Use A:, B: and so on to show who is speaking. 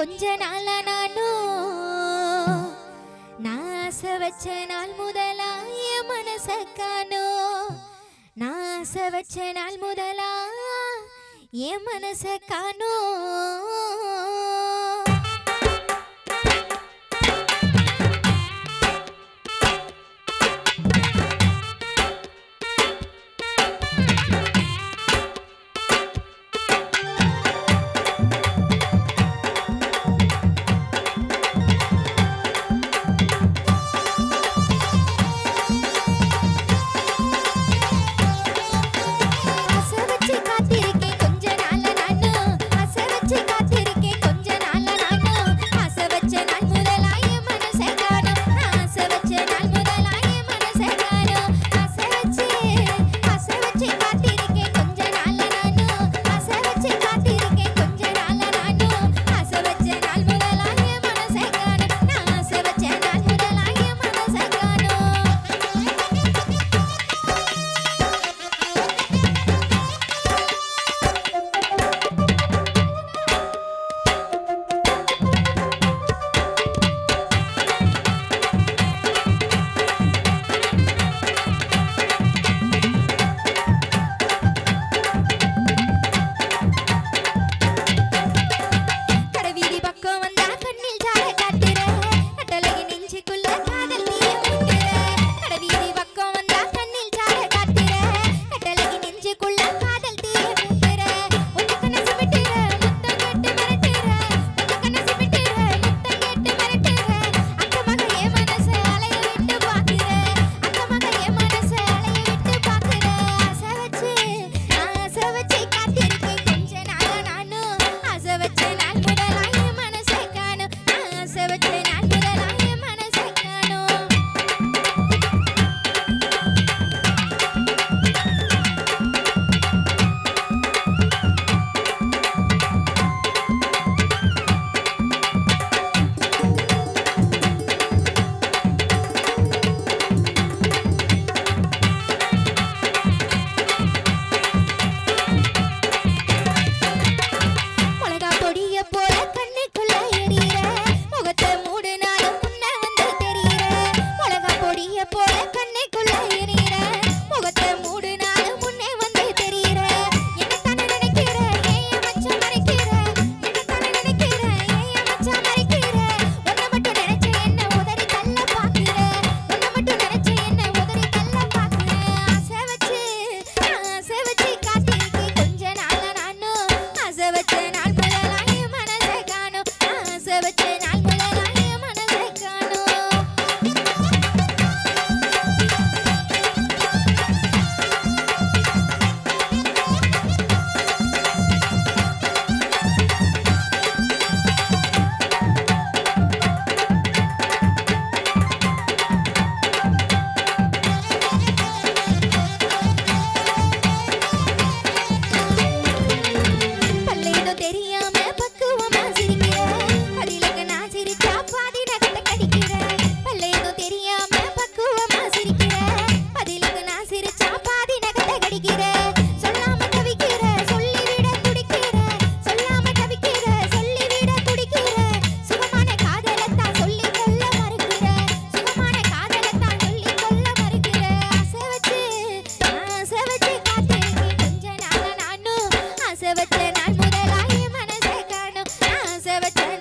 A: கொஞ்ச நாளா நானும் நாச வச்ச நாள் முதலாய மனச காணோ? நாச வச்ச நாள் முதலா என் மனச காணோ? i never turn